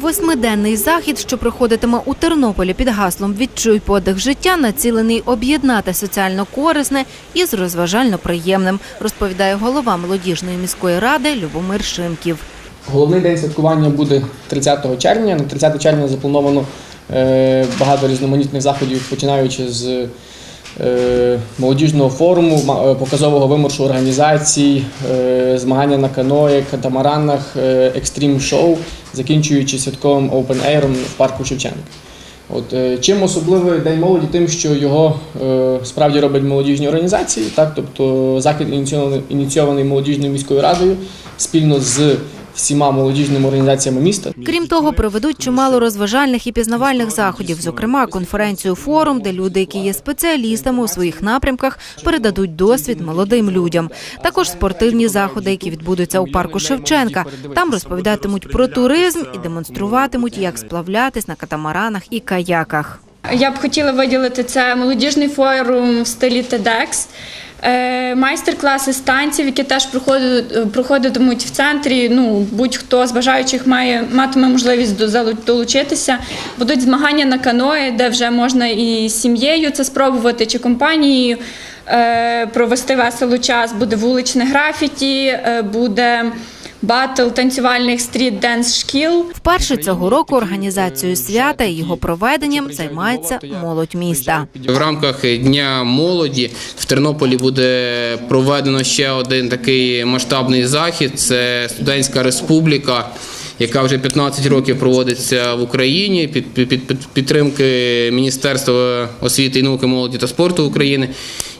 Восьмиденний захід, що проходитиме у Тернополі під гаслом Відчуй подих життя, націлений об'єднати соціально корисне із розважально приємним, розповідає голова молодіжної міської ради Любомир Шимків. Головний день святкування буде 30 червня. На 30 червня заплановано е, багато різноманітних заходів, починаючи з молодіжного форуму, е, показового виморшу організацій, е, змагання на каної, катамаранах, е, екстрім шоу, закінчуючи святковим air в парку Шевченка. От, е, чим особливий День молоді, тим, що його е, справді роблять молодіжні організації, так, тобто захід ініційований, ініційований молодіжною міською радою спільно з всіма молодіжними організаціями міста. Крім того, проведуть чимало розважальних і пізнавальних заходів, зокрема конференцію форум, де люди, які є спеціалістами у своїх напрямках, передадуть досвід молодим людям. Також спортивні заходи, які відбудуться у парку Шевченка. Там розповідатимуть про туризм і демонструватимуть, як сплавлятись на катамаранах і каяках. Я б хотіла виділити це молодіжний форум в стилі TEDx, майстер-класи з танців, які теж проходитимуть в центрі. Ну, будь-хто з бажаючих має матиме можливість долучитися. Будуть змагання на каної, де вже можна і сім'єю це спробувати, чи компанією е, провести весело час. Буде вуличне графіті, е, буде батл танцювальних стріт-денс шкіл. Вперше цього року організацією свята і його проведенням займається молодь міста. В рамках Дня молоді в Тернополі буде проведено ще один такий масштабний захід. Це студентська республіка, яка вже 15 років проводиться в Україні під, під, під підтримки Міністерства освіти і науки, молоді та спорту України.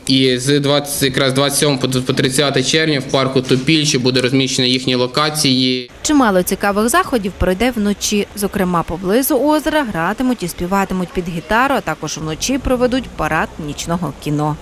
І з 20, якраз 27 по по 30 червня в парку Топільчі буде розміщено їхні локації. Чимало цікавих заходів пройде вночі. Зокрема, поблизу озера гратимуть і співатимуть під гітару, а також вночі проведуть парад нічного кіно.